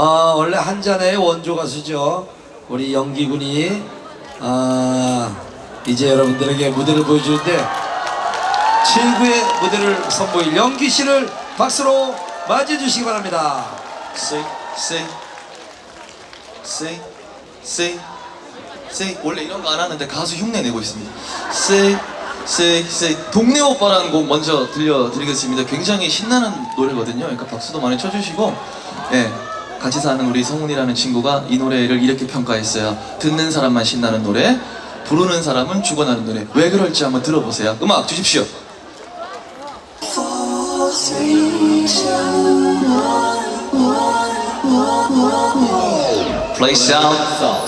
어, 원래 한 잔의 원조 가수죠. 우리 영기군이 아, 이제 여러분들에게 무대를 보여주는데 최고의 무대를 선보일 영기 씨를 박수로 맞이해 주시기 바랍니다. Sing, sing, sing, sing, sing. 원래 이런 거 안 하는데 가수 흉내 내고 있습니다. Sing, sing, sing. 동네 오빠라는 곡 먼저 들려드리겠습니다. 굉장히 신나는 노래거든요. 그러니까 박수도 많이 쳐주시고, 예. 같이 사는 우리 성훈이라는 친구가 이 노래를 이렇게 평가했어요. 듣는 사람만 신나는 노래, 부르는 사람은 죽어나는 노래. 왜 그럴지 한번 들어보세요. 음악 주십시오. 순차, let's go.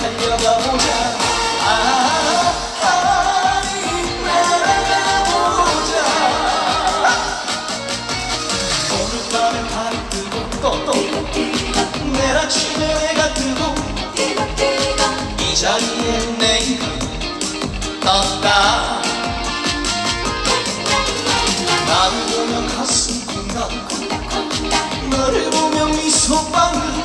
달려가보자 아, 아니 날아가보자 아. 오늘 밤에 밤 뜨고 또또 내일 아침에 해가 뜨고 이 자리에 내 이름 떴다 나는 가슴 콩닥콩닥. 너를 보며 미소방울.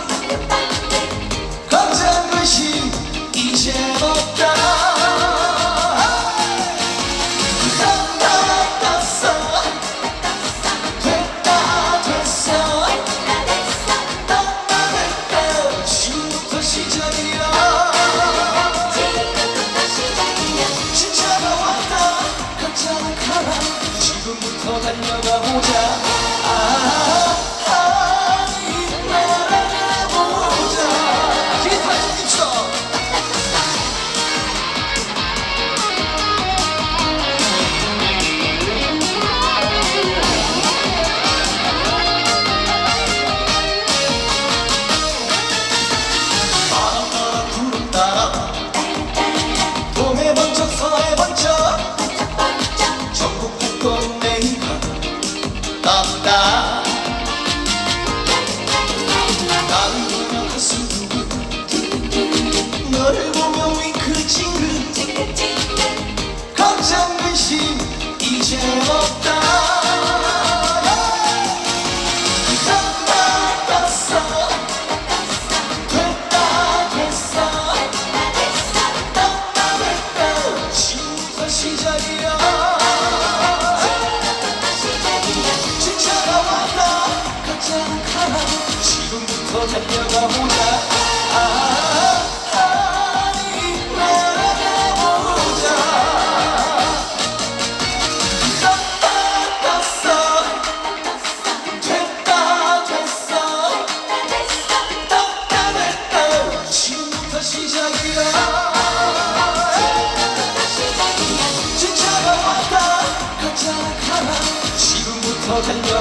땀다 나를 진